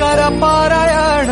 കരപ്പാരായണ